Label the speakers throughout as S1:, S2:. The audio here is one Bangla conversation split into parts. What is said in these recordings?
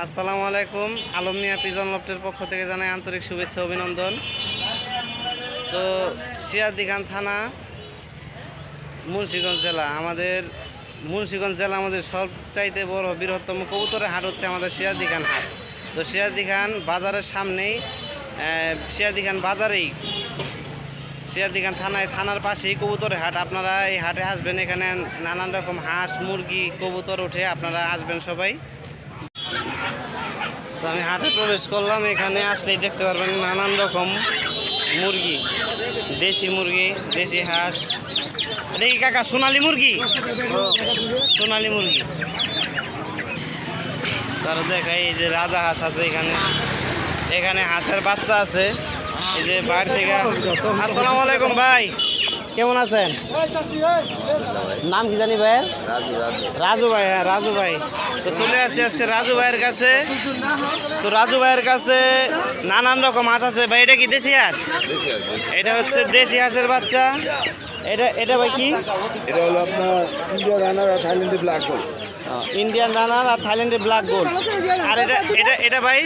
S1: আসসালামু আলাইকুম। আলম মিয়া পিজন লফটের পক্ষ থেকে জানাই আন্তরিক শুভেচ্ছা, অভিনন্দন। তো সিরাজদিখান থানা, মুন্সিগঞ্জ জেলা, আমাদের মুন্সিগঞ্জ জেলা আমাদের সবচাইতে বড় বৃহত্তম কবুতরের হাট হচ্ছে আমাদের সিরাজদিখান হাট। তো সিরাজদিখান বাজারের সামনেই সিরাজদিখান বাজারেই সিরাজদিখান থানায়, থানার পাশেই কবুতরের হাট। আপনারা এই হাটে আসবেন, এখানে নানান রকম হাঁস, মুরগি, কবুতর ওঠে, আপনারা আসবেন সবাই। তো আমি হাটে প্রবেশ করলাম, এখানে আসলেই দেখতে পারবেন নানান রকম মুরগি, দেশি মুরগি, দেশি হাঁস। এটা কাকা, সোনালি মুরগি? সোনালি মুরগি। তারা দেখায় এই যে রাজা হাঁস আছে এখানে। এখানে হাঁসের বাচ্চা আছে। এই যে বাইরে থেকে আসসালামু আলাইকুম ভাই। কেমন আছেন? নাম কি জানি ভাইয়ের? রাজু ভাই হ্যাঁ রাজু ভাই। তো চলে আসছি আজকে রাজু ভাইয়ের কাছে। তো রাজু ভাইয়ের কাছে নানান রকম হাঁস আছে। ভাই এটা কি দেশি হাঁস? এটা হচ্ছে দেশি হাঁসের বাচ্চা। এটা এটা ভাই কি?
S2: এটা হলো আপনার ইন্ডিয়া রানার আর থাইল্যান্ডের ব্ল্যাক হোল
S1: ইন্ডিয়ান রানার আর থাইল্যান্ডের ব্ল্যাক গোল্ড। আর এটা এটা এটা ভাই?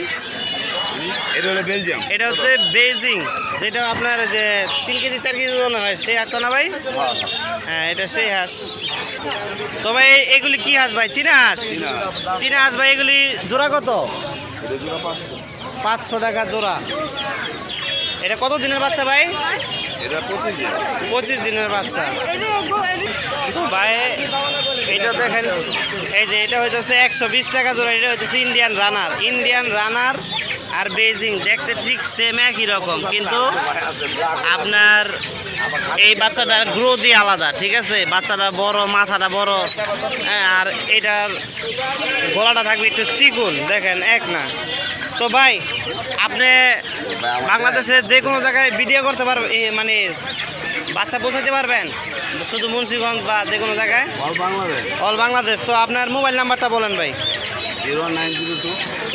S2: এটা হলো বেলজিয়াম।
S1: এটা হচ্ছে বেজিং যেটা আপনার যে তিন কেজি চার কেজি ওজন হয় সেই হাঁসটা না ভাই? হ্যাঁ এটা সেই হাঁস। তো ভাই এগুলি কি হাঁস ভাই? চীনা হাঁস?
S2: চীনা হাঁস।
S1: ভাই এগুলি জোড়া কত?
S2: পাঁচশো।
S1: টাকা জোড়া। এটা কত দিনের বাচ্চা ভাই?
S2: পঁচিশ
S1: দিনের বাচ্চা। ভাই এটা দেখেন এই যে এটা হইতেছে একশো বিশ টাকা জোড়া এটা হইতেছে ইন্ডিয়ান রানার ইন্ডিয়ান রানার আর বেজিং দেখতে ঠিক সেম একই রকম কিন্তু আপনার এই বাচ্চাটার গ্রোথই আলাদা ঠিক আছে? বাচ্চাটা বড় মাথাটা বড় হ্যাঁ আর এটার গলাটা থাকবে একটু চিকুন দেখেন এক না। তো ভাই আপনি বাংলাদেশে যে কোনো জায়গায় ভিডিও করতে পারবেন মানে বাচ্চা পৌঁছাতে পারবেন? শুধু মুন্সিগঞ্জ বা যে কোনো জায়গায়?
S2: অল বাংলাদেশ
S1: অল বাংলাদেশ তো আপনার মোবাইল নাম্বারটা বলেন ভাই।
S2: Zero nine zero two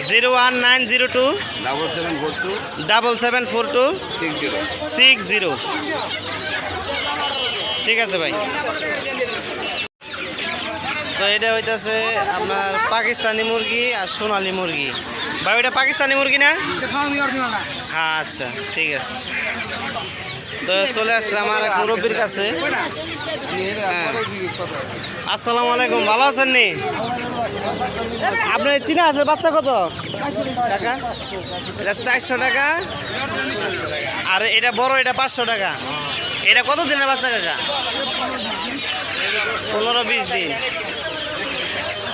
S1: zero one nine zero two
S2: double seven four two
S1: double seven four two
S2: six zero
S1: six zero ঠিক আছে ভাই। তো এটা হইতাছে আপনার পাকিস্তানি মুরগি আর সোনালি মুরগি। ভাই ওইটা পাকিস্তানি মুরগি না? হ্যাঁ আচ্ছা ঠিক আছে। তো চলে আসছে আমার এক মুরব্বীর কাছে। হ্যাঁ। আসসালামু আলাইকুম ভালো আছেন নি? আপনার চিনা আছে বাচ্চা কত? টাকা? এটা চারশো টাকা। আর এটা বড়, এটা পাঁচশো টাকা। এটা কত দিনের বাচ্চা, কাকা? পনেরো বিশ দিন।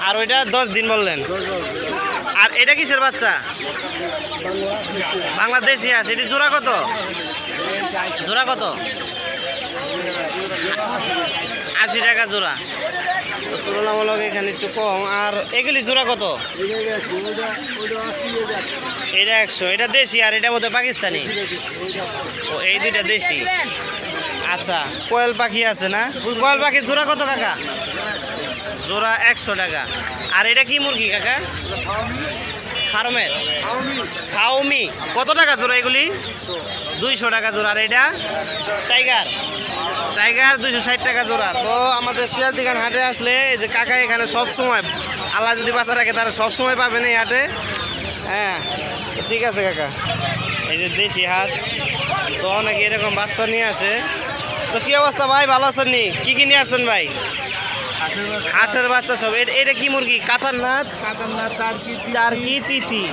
S1: আর ওইটা দশ দিন বললেন। আর এটা কিসের বাচ্চা? বাংলাদেশি আছে এটি জোড়া কত? জোড়া কত? আশি টাকা জোড়া। তুলনামূলক এখানে একটু কম। আর এগুলি জোড়া কত? এটা একশো, এটা দেশি আর এটা বোধহয় পাকিস্তানি? ও, এই দুইটা দেশি। আচ্ছা কোয়েল পাখি আছে না? কোয়েল পাখি জোড়া কত কাকা? জোড়া একশো টাকা। আর এটা কি মুরগি, কাকা? ফার্মের ফাউমি কত টাকা জোড়া এগুলি? দুইশো। টাকা জোড়া। আর এটা? টাইগার। টাইগার দুইশো ষাট টাকা জোড়া। তো আমাদের সিরাজদিখান হাটে আসলে এই যে কাকা এখানে সব সময় আল্লাহ যদি বাঁচা রাখে তারা সব সময় পাবেন এই হাটে। হ্যাঁ ঠিক আছে কাকা। এই যে দেশি হাঁস তো অনেকে এরকম বাচ্চা নিয়ে আসে। তো কী অবস্থা ভাই? ভালো আছেন নি? কী কী নিয়ে আসছেন ভাই? হাঁসের বাচ্চা সব। এটা কি মুরগি?
S2: কাতারনাথ? টার্কি
S1: চার কি তিতি।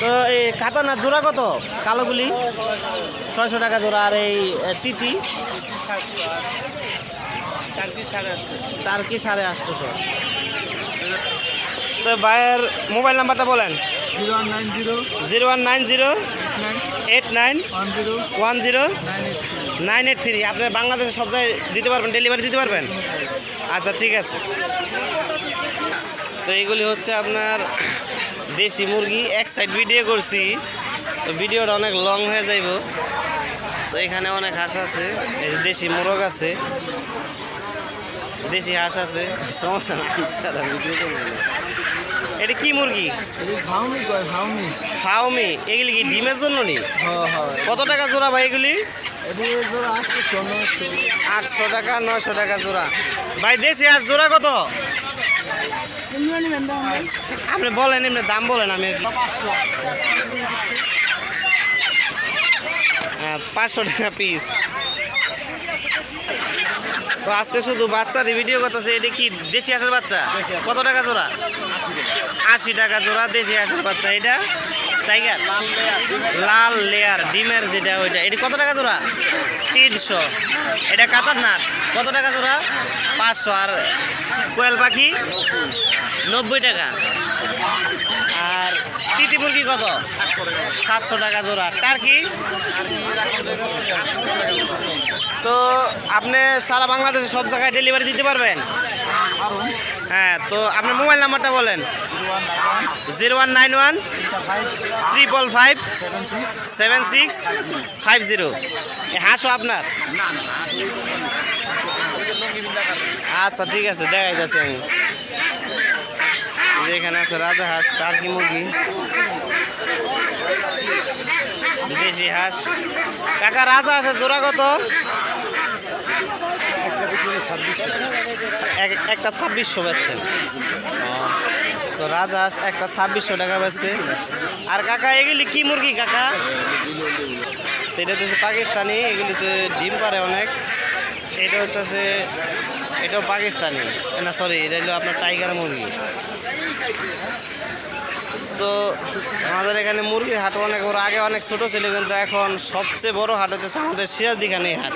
S1: তো এই কাতারনাথ জোড়া কত? কালোগুলি ছয়শো টাকা জোড়া। আর এই তিতি? তার কি সাড়ে আটশোশো তো ভাইয়ের মোবাইল নাম্বারটা বলেন।
S2: Zero
S1: one nine zero eight nine
S2: one zero nine eight
S1: nine eight three. আপনি বাংলাদেশে সব জায়গায় দিতে পারবেন ডেলিভারি দিতে পারবেন? আচ্ছা ঠিক আছে। তো এইগুলি হচ্ছে আপনার দেশি মুরগি। এক সাইড ভিডিও করছি। তো ভিডিওটা অনেক লং হয়ে যাইব। তো এখানে অনেক হাঁস আছে। এই যে দেশি মোরগ আছে। দেশি হাঁস আছে। সমস্যা না স্যার, ভিডিও এটা কি মুরগি?
S2: ভাউমি
S1: ফাউমি এগুলি কি ডিমের জন্য নি?
S2: হ্যাঁ হ্যাঁ।
S1: কত টাকা জোড়া ভাই এগুলি? আটশো টাকা নয়শো টাকা জোড়া। ভাই দেশি হাঁস জোড়া কত? আপনি বলেন এমনি দাম বলেন আমি। হ্যাঁ, পাঁচশো টাকা পিস তো আজকে শুধু বাচ্চার ভিডিও করতেছে এটা কি দেশি হাঁসের বাচ্চা? কত টাকা জোড়া? আশি টাকা জোড়া দেশি হাঁসের বাচ্চা এটা? টাইগার, লাল লেয়ার। ডিমের যেটা ওইটা। এটা কত টাকা জোড়া? তিনশো। এটা কাতার না? কত টাকা জোড়া? পাঁচশো। আর কোয়েল পাখি? নব্বই টাকা। আর তিতি মুরগি কত? সাতশো টাকা জোড়া। টার্কি? তো আপনি সারা বাংলাদেশে সব জায়গায় ডেলিভারি দিতে পারবেন? হ্যাঁ তো আপনার মোবাইল নাম্বারটা বলেন। Zero one nine one triple five seven six five zero হাঁসও আপনার? আচ্ছা ঠিক আছে দেখাই যাচ্ছে আমি। এই যে এখানে আছে রাজা হাঁস টার্কি মুরগি? বিদেশি হাঁস। কাকা, রাজা হাঁসের জোড়া কত? এক- একটা ছাব্বিশশো বেচছেন তো রাজা হাঁস একটা ছাব্বিশশো টাকা পাচ্ছে আর কাকা, এগুলি কি মুরগি কাকা? এটা হচ্ছে পাকিস্তানি এগুলিতে ডিম পারে অনেক। এটা হচ্ছে, এটাও পাকিস্তানি। না সরি এটা হলো আপনার টাইগার মুরগি। তো আমাদের এখানে মুরগির হাট অনেক, ওর আগে অনেক ছোট ছিল, কিন্তু এখন সবচেয়ে বড় হাট হচ্ছে আমাদের সিরাজদিখানে হাট।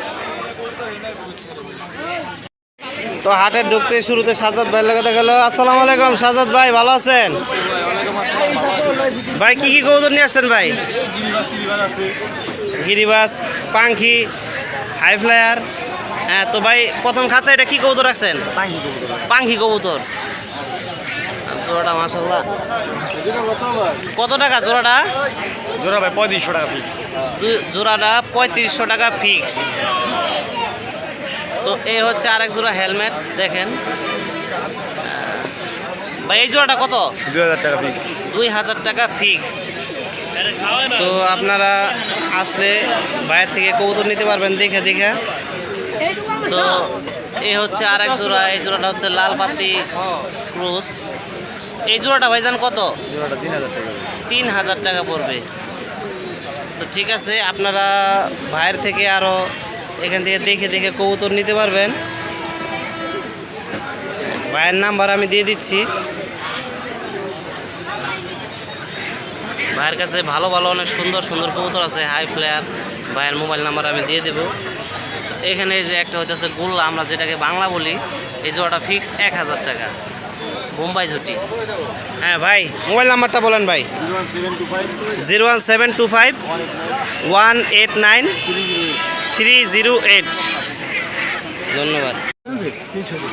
S1: তো হাটে ঢুকতে শুরুতে সাজাদ ভাই লাগাতে গেল আসসালামু আলাইকুম সাজাদ ভাই ভালো আছেন? ভাই কি কি কৌদর নিয়ে আসছেন ভাই? গিরিবাস পাঙ্খি হাই ফ্লায়ার হ্যাঁ তো ভাই প্রথম খাঁচা এটা কি কবুতর রাখছেন? পাঙ্খি কবুতর। জোড়াটা মাসাল্লাহ কত টাকা জোড়াটা?
S3: জোড়া ভাই পঁয়ত্রিশশো টাকা
S1: দু- জোড়াটা পঁয়ত্রিশশো টাকা ফিক্সড তো এই হচ্ছে আরেক জোড়া হেলমেট দেখেন। ভাই এই জোড়াটা কত?
S3: দু হাজার টাকা পিস
S1: দুই হাজার টাকা ফিক্সড তো আপনারা আসলে বাইরে থেকে কবুতর নিতে পারবেন দেখে দেখে। তো এই হচ্ছে আরেক জোড়া এই জোড়াটা হচ্ছে লাল পাতি ক্রুজ। এই জোড়াটা ভাইজান কত?
S3: তিন হাজার টাকা
S1: তিন হাজার টাকা পড়বে। তো ঠিক আছে আপনারা বাইরে থেকে আরও এখান থেকে দেখে দেখে কবুতর নিতে পারবেন। ভাইয়ের নাম্বার আমি দিয়ে দিচ্ছি। ভাইয়ের কাছে ভালো ভালো অনেক সুন্দর সুন্দর কবুতর আছে হাই ফ্লেয়ার ভাইয়ের মোবাইল নাম্বার আমি দিয়ে দেবো। এখানে এই যে একটা হইতেছে গোল্লা আমরা যেটাকে বাংলা বলি এই জোড়াটা ফিক্সড এক হাজার টাকা। বোম্বাই ঝুটি। হ্যাঁ ভাই মোবাইল নাম্বারটা বলেন ভাই। Zero one seven two five one eight nine. Three zero eight ধন্যবাদ।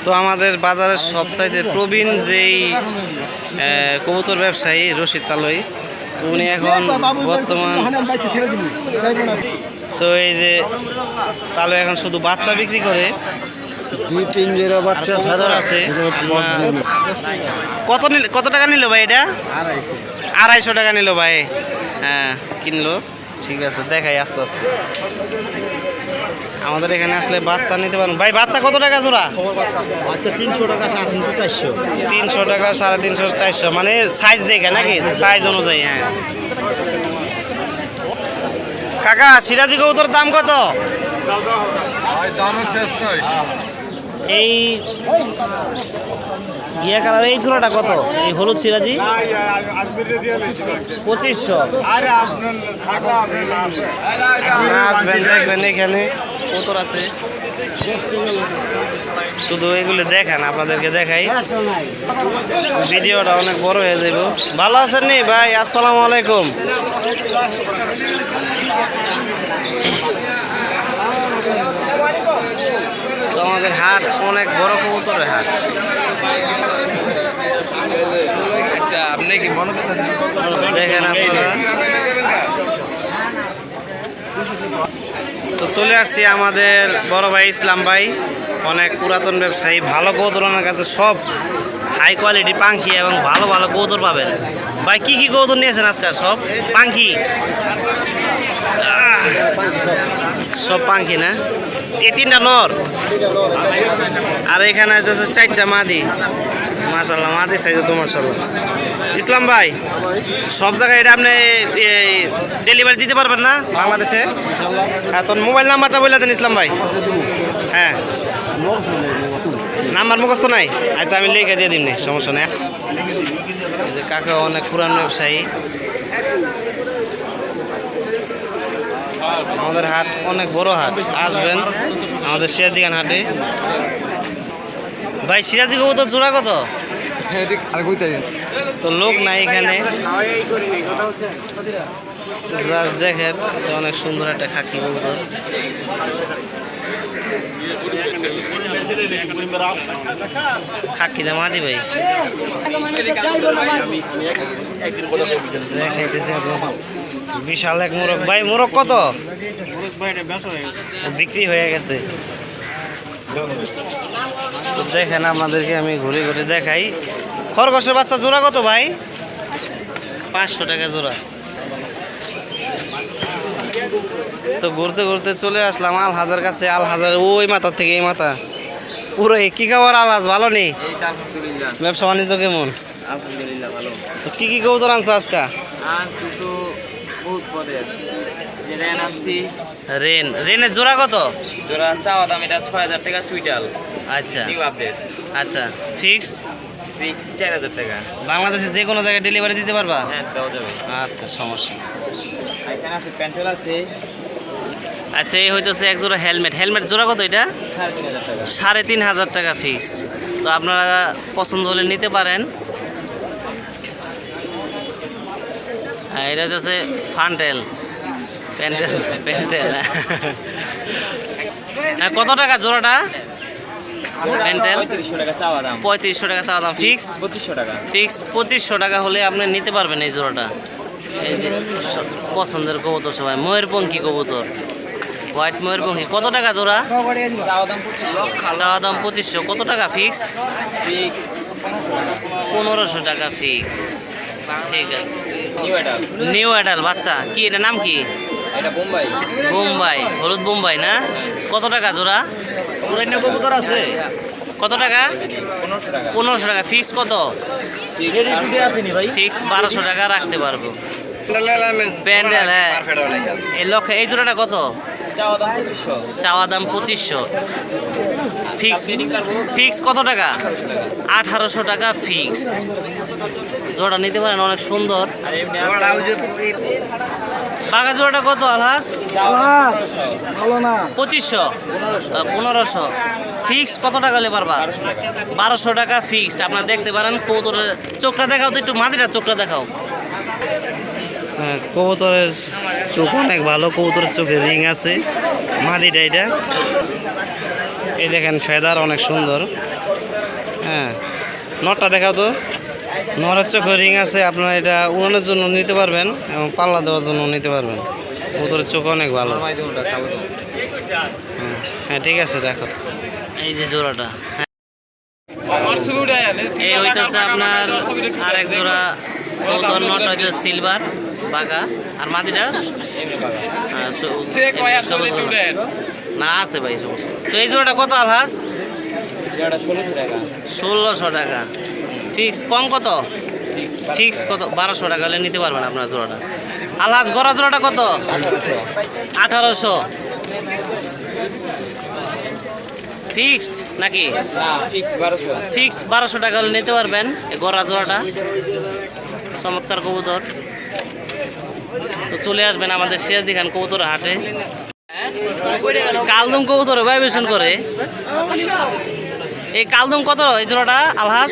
S1: তো আমাদের বাজারের সবচাইতে প্রবীণ যেই কবুতর ব্যবসায়ী রশিদ তালই তো উনি এখন বর্তমান তো এই যে তালু এখন শুধু বাচ্চা বিক্রি করে,
S2: দুই তিন জোড়া বাচ্চা ছাড়া
S1: আছে। কত কত টাকা নিল ভাই এটা? আড়াইশো টাকা নিল ভাই। হ্যাঁ কিনলো। ঠিক আছে, দেখাই আস্তে আস্তে। আমাদের এখানে আসলে বাচ্চা নিতে পারেন ভাই বাচ্চা কত টাকা জোড়া?
S2: বাচ্চা তিনশো টাকা সাড়ে তিনশো চারশো।
S1: তিনশো টাকা সাড়ে তিনশো চারশো। মানে সাইজ দেখে নাকি? সাইজ অনুযায়ী হ্যাঁ। কাকা সিরাজি কবুতর দাম কত? এই গিয়া কালার এই চূড়াটা কত? এই হলুদ সিরাজি? পঁচিশশো। আপনারা আসবেন দেখবেন এখানে। আছে। শুধু এগুলো দেখান আপনাদেরকে দেখাই। ভিডিওটা অনেক বড় হয়ে যাবে ভালো আছেন নি? ভাই আসসালামু আলাইকুম। আমাদের হাট অনেক বড় কবুতরের হাট।
S3: আচ্ছা আপনি কি মনে করেন
S1: দেখেন আপনারা। তো চলে আসছি আমাদের বড় ভাই ইসলাম ভাই, অনেক পুরাতন ব্যবসায়ী, ভালো কৌতর ওনার কাছে সব হাই কোয়ালিটি পাখি এবং ভালো ভালো কৌতর পাবেন। ভাই, কি কি কৌতর নিয়েছেন আজকাল সব? পাখি সব পাখি না? এই তিনটা নর? আর এখানে চারটা মাদি। মাশাল্লাহ মাদি সাইজ তো মাশাল্লাহ ইসলাম ভাই, সব জায়গায় এটা আপনি ডেলিভারি দিতে পারবেন না? বাংলাদেশে? হ্যাঁ তোর মোবাইল নাম্বারটা বলে দেন ইসলাম ভাই। হ্যাঁ। নাম্বার মুখস্থ নাই? আচ্ছা আমি লিখে দিয়ে দিমনি, সমস্যা নেই। যে কাকা অনেক পুরান ব্যবসায়ী। আমাদের হাট অনেক বড় হাট, আসবেন আমাদের সিরাজিগান হাটে। ভাই সিরাজি কবুতর জোড়া কত?
S3: আর কইতে
S1: তো লোক নাই এখানে। জাস্ট দেখেন অনেক সুন্দর একটা খাকি কবুতর। খাকি দাম আদি ভাই বিশাল এক মোরগ। ভাই মোরগ কত? বিক্রি হয়ে গেছে। তো দেখেন আপনাদেরকে আমি ঘুরে ঘুরে দেখাই। খরগোশের বাচ্চা জোড়া কত ভাই? পাঁচশো টাকা জোড়া। তো ঘুরতে ঘুরতে চলে আসলাম আল হাজার কাছে। আল হাজার ওই মাথা থেকে এই মাথা। পুরো কি খাবার আলাজ ভালো নেই ব্যবসা বাণিজ্য কেমন? তো কি কি কবুতর আনছো আজকা?
S3: রেন।
S1: রেনের জোড়া কত?
S3: জোড়া চাওয়া দাম এটা ছয় হাজার টাকা চুইটাল।
S1: আচ্ছা।
S3: নিউ আপডেট
S1: আচ্ছা ফিক্সড
S3: ফিক্স চার হাজার টাকা।
S1: বাংলাদেশে যে কোনো জায়গায় ডেলিভারি দিতে পারবা?
S3: হ্যাঁ দেওয়া যাবে।
S1: আচ্ছা সমস্যা
S3: এখানে আছে প্যান্টেল আছে।
S1: আচ্ছা এই হইতেছে এক জোড়া হেলমেট। হেলমেট জোড়া কত এটা?
S3: সাড়ে তিন হাজার টাকা।
S1: সাড়ে তিন হাজার টাকা ফিক্সড তো আপনারা পছন্দ হলে নিতে পারেন। হ্যাঁ এটা হচ্ছে ফান্টেল প্যান্টেল প্যান্টেল হ্যাঁ কত টাকা জোড়াটা? প্যান্টেল
S3: পঁয়ত্রিশশো টাকা চাওয়া দাম।
S1: ফিক্সড
S3: পঁচিশশো টাকা।
S1: ফিক্সড পঁচিশশো টাকা হলে আপনি নিতে পারবেন এই জোড়াটা। এই যে পছন্দের কবুতর সবাই। ময়ূরপঙ্খী কবুতর। হোয়াইট ময়ূরপঙ্খী। কত টাকা জোড়া?
S3: চাওয়া দাম পঁচিশশো।
S1: কত টাকা ফিক্সড পনেরোশো টাকা ফিক্সড ঠিক আছে।
S3: নিউ
S1: অ্যাডাল বাচ্চা। কি এটা নাম কি?
S3: বোম্বাই।
S1: বোম্বাই। হলুদ বোম্বাই না? কত টাকা জোড়া? কবুতর আছে? কত টাকা?
S3: পনেরোশো টাকা।
S1: ফিক্সড কত? ফিক্সড বারোশো টাকা রাখতে পারব। প্যান্ডেল হ্যাঁ। এই লক্ষ্য এই জোড়াটা কত?
S3: চাওয়া দাম পঁচিশশো।
S1: চাওয়া দাম পঁচিশশো। ফিক্স ফিক্স কত টাকা? আঠারোশো টাকা ফিক্সড জোড়া নিতে পারেন অনেক সুন্দর।
S3: আর এমনি
S1: জোড়াটা কত আলহাস
S2: ভালো
S1: পঁচিশশো? পনেরোশো। ফিক্সড কত টাকা হলে পারবা বারোশো টাকা ফিক্সড আপনারা দেখতে পারেন কবুতরের চোখটা দেখাও তো একটু মাদিটা চোখটা দেখাও। হ্যাঁ কবুতরের চোখ অনেক ভালো কবুতরের চোখে রিং আছে মাদিটা এটা। এই দেখেন ফেদার অনেক সুন্দর। হ্যাঁ নটটা দেখাও তো। নরের চোখে রিং আছে আপনারা এটা উড়ানোর জন্য নিতে পারবেন এবং পাল্লা দেওয়ার জন্য নিতে পারবেন। কবুতরের চোখ অনেক ভালো। হ্যাঁ ঠিক আছে দেখো। এই যে জোড়াটা। হ্যাঁ, এই হইতেছে আপনার আরেক জোড়া নট হইতে সিলভার বাঘা আর মাদিটা হ্যাঁ। না আছে ভাই সমস্যা তো এই জোড়াটা কত আলহাস
S3: ষোলোশো টাকা।
S1: ষোলোশো টাকা। ফিক্স কম কত? ফিক্স কত? বারোশো টাকা হলে নিতে পারবেন আপনার জোড়াটা। আলহাজ গড়া জোড়াটা কত? আঠারোশো। ফিক্সড নাকি? ফিক্সড বারোশো টাকা হলে নিতে পারবেন গড়া জোড়াটা। চমৎকার কবুতর। তো চলে আসবেন আমাদের শেষ দেখান কবুতর হাটে। কালদম কবুতর ভাইবেশন করে। এই কালদম কত? এই জোড়াটা আলহাজ?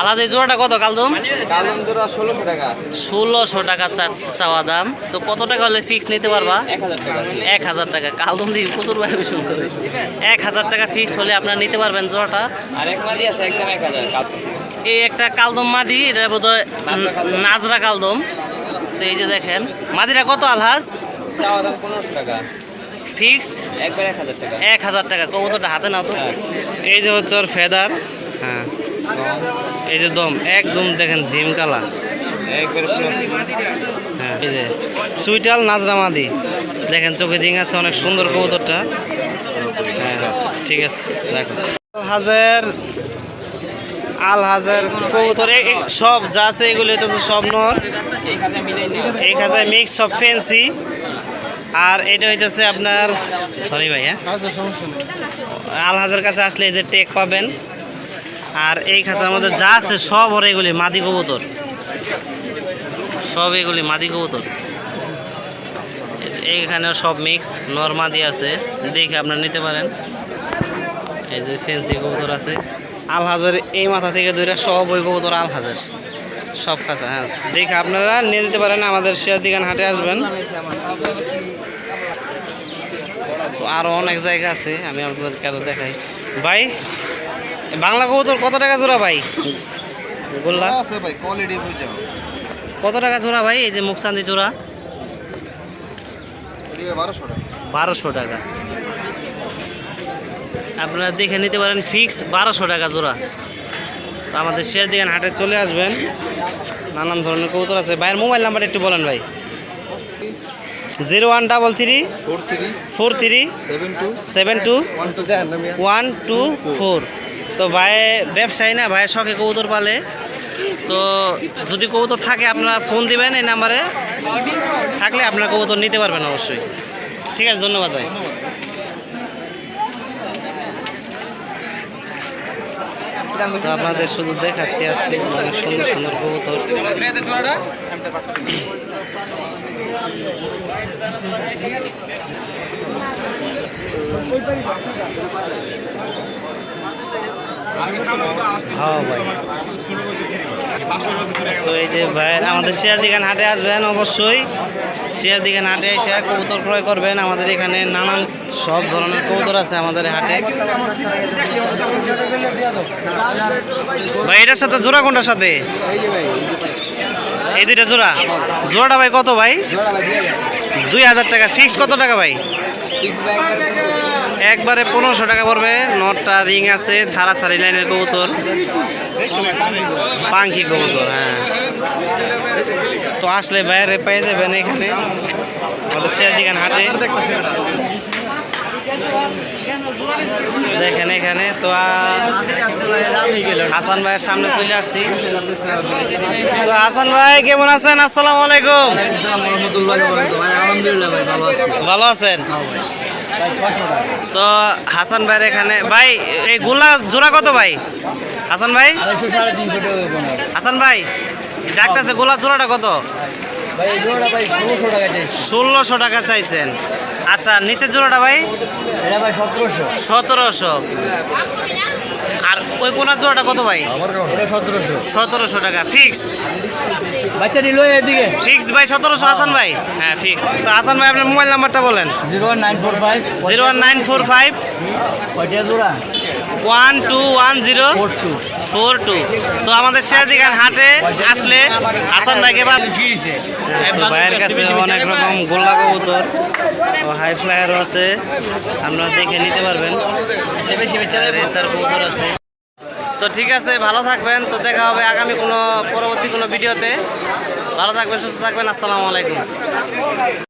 S1: আলহাজ জোড়াটা কত কালদম?
S3: জোড়া ষোলোশো টাকা।
S1: ষোলোশো টাকা চাওয়া দাম। তো কত টাকা হলে ফিক্স নিতে পারবা?
S3: এক হাজার টাকা।
S1: কালদম দিয়ে প্রচুর ভাইবেশন করে। এক হাজার টাকা ফিক্সড হলে আপনারা নিতে পারবেন জোড়াটা।
S3: আর এক মাদি আছে একদম এক হাজার
S1: এই একটা কালদম মাদি এটা বোধ হয় নাজরা কালদম। তো এই যে দেখেন মাদিটা কত আলহাজ?
S3: চাওয়া দাম পনেরোশো টাকা।
S1: ফিক্সড
S3: একবার এক হাজার টাকা।
S1: এক হাজার টাকা। কবুতরটা হাতে নাও তো।
S3: হ্যাঁ।
S1: এই যে হচ্ছে ওর ফেদার হ্যাঁ। এই যে দম একদম দেখেন জিম কালা হ্যাঁ এই যে চুইটাল নাজরা মাদি। দেখেন চোখে রিং আছে অনেক সুন্দর কবুতরটা। হ্যাঁ ঠিক আছে রাখো হাজার আল হাজার কবুতর সব যা আছে এগুলো তো সব নর। এক হাজার মিক্স সব ফেন্সি আর এটা হইতেছে আপনার সরি ভাই হ্যাঁ? আল হাজার কাছে আসলে এই যে টেক পাবেন। আর এই খাঁচার মধ্যে যা আছে সব ওর এগুলি মাদি কবুতর। সব এগুলি মাদি কবুতর। এই যে এইখানেও সব মিক্স নর্মাদি আছে। দেখে আপনারা নিতে পারেন। এই যে ফেন্সি কবুতর আছে। আল হাজার এই মাথা থেকে ধরে সব ওই কবুতর আল হাজার সব খাঁচা হ্যাঁ। দেখে আপনারা নিয়ে দিতে পারেন, আমাদের শেয়ার দিগান হাটে আসবেন। তো আরও অনেক জায়গা আছে, আমি আপনাদেরকে আরও দেখাই। ভাই বাংলা কবুতর কত টাকা জোড়া ভাই? গোল্লা
S2: আছে ভাই কোয়ালিটি বুঝে
S1: কত টাকা জোড়া ভাই? এই যে মুখচান্দি জোড়া।
S2: বারোশো টাকা।
S1: বারোশো টাকা। আপনারা দেখে নিতে পারেন ফিক্সড বারোশো টাকা জোড়া। তো আমাদের শেয়ার দিগান হাটে চলে আসবেন। নানান ধরনের কবুতর আছে। ভাইয়ের মোবাইল নাম্বার একটু বলেন ভাই। Zero one double three
S2: four three
S1: four three
S2: seven two
S1: seven two
S2: one two
S1: four তো ভাই ব্যবসায়ী না ভাইয়ের শখে কবুতর পালে। তো যদি কবুতর থাকে, আপনারা ফোন দিবেন এই নাম্বারে। থাকলে আপনারা কবুতর নিতে পারবেন অবশ্যই। ঠিক আছে, ধন্যবাদ ভাই। আপনাদের শুধু দেখাচ্ছি আজকে, অনেক সুন্দর সুন্দর কবুতর। হ্যাঁ। ভাই তো এই যে ভাইয়ের আমাদের সিরাদিখান হাটে আসবেন অবশ্যই। সিরাদিখান হাটে এসে কবুতর ক্রয় করবেন। আমাদের এখানে নানান সব ধরনের কবুতর আছে আমাদের হাটে। ভাই, এটার সাথে জোড়া কোনটার সাথে? এই দুইটা জোড়া? জোড়াটা ভাই কত ভাই? দুই হাজার টাকা। ফিক্স কত টাকা ভাই? একবারে পনেরোশো টাকা পড়বে। নটটা রিং আছে ছাড়া ছাড়ি লাইনের কবুতর। পাঙ্কি কবুতর হ্যাঁ। তো আসলে বাইরে পেয়ে যাবেন এখানে। আমাদের শেয়ারদিগান হাটে। দেখেন এখানে তো হাসান ভাইয়ের সামনে চলে আসছি। তো হাসান ভাই কেমন আছেন? আসসালামু আলাইকুম।
S3: ভালো
S1: আছেন? তো হাসান ভাইয়ের এখানে ভাই এই গোলা জোড়া কত ভাই? হাসান ভাই? হাসান ভাই ডাক্তার গোলা জোড়াটা কত?
S3: ষোলোশো টাকা
S1: চাইছেন। আচ্ছা নিচের জোড়াটা ভাই?
S3: সতেরোশো।
S1: আর ওই কোনার জোড়াটা কত ভাই?
S3: সতেরোশো।
S1: টাকা ফিক্সড
S3: বাচ্চা নিল এদিকে
S1: ফিক্সড ভাই সতেরোশো হাসান ভাই? হ্যাঁ ফিক্সড তো হাসান ভাই আপনার মোবাইল নাম্বারটা বলেন।
S3: Zero nine four five.
S1: Zero one nine four five.
S3: জোড়া?
S1: One two one zero.
S3: Four two.
S1: Four two. তো আমাদের শেয়ারদিগান হাটে আসলে হাসান ভাইকে বা ভাইয়ের কাছে অনেক রকম গোল্লা কবুতর হাই ফ্লায়ারও আছে। আপনারা দেখে নিতে পারবেন। আছে। তো ঠিক আছে, ভালো থাকবেন। তো দেখা হবে আগামী কোনো পরবর্তী কোনো ভিডিওতে। ভালো থাকবেন, সুস্থ থাকবেন। আসসালামু আলাইকুম।